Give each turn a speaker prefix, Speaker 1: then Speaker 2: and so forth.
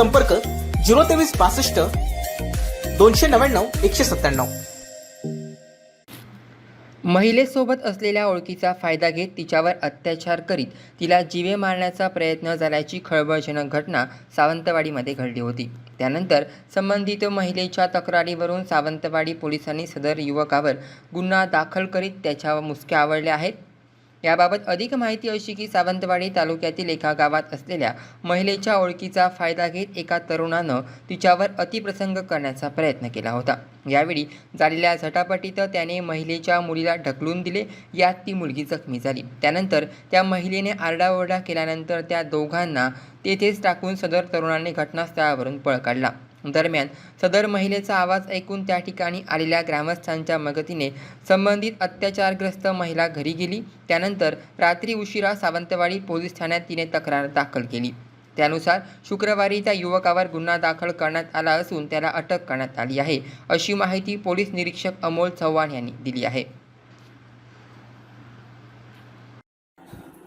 Speaker 1: संपर्क झिरो तेवीस बासष्ट दोनशे नव्याण्णव एकशे सत्त्याण्णव.
Speaker 2: महिलेसोबत असलेल्या ओळखीचा फायदा घेत तिच्यावर अत्याचार करीत तिला जीवे मारण्याचा प्रयत्न झाल्याची खळबळजनक घटना सावंतवाडीमध्ये घडली होती. त्यानंतर संबंधित महिलेच्या तक्रारीवरून सावंतवाडी पोलिसांनी सदर युवकावर गुन्हा दाखल करीत त्याच्या मुसक्या आवडल्या आहेत. याबाबत अधिक माहिती अशी की सावंतवाडी तालुक्यातील एका गावात असलेल्या महिलेच्या ओळखीचा फायदा घेत एका तरुणानं तिच्यावर अतिप्रसंग करण्याचा प्रयत्न केला होता. यावेळी झालेल्या झटापटीत त्याने महिलेच्या मुलीला ढकलून दिले. यात ती मुलगी जखमी झाली. त्यानंतर त्या महिलेने आरडाओरडा केल्यानंतर त्या दोघांना तेथेच टाकून सदर तरुणाने घटनास्थळावरून पळ काढला. दरम्यान सदर महिलेचा आवाज ऐकून त्या ठिकाणी आलेल्या ग्रामस्थांच्या मदतीने संबंधित अत्याचारग्रस्त महिला घरी गेली. त्यानंतर रात्री उशिरा सावंतवाडी पोलीस ठाण्यात तिने तक्रार दाखल केली. त्यानुसार शुक्रवारी त्या युवकावर गुन्हा दाखल करण्यात आला असून त्याला अटक करण्यात आली आहे अशी माहिती पोलीस निरीक्षक अमोल चव्हाण यांनी दिली आहे.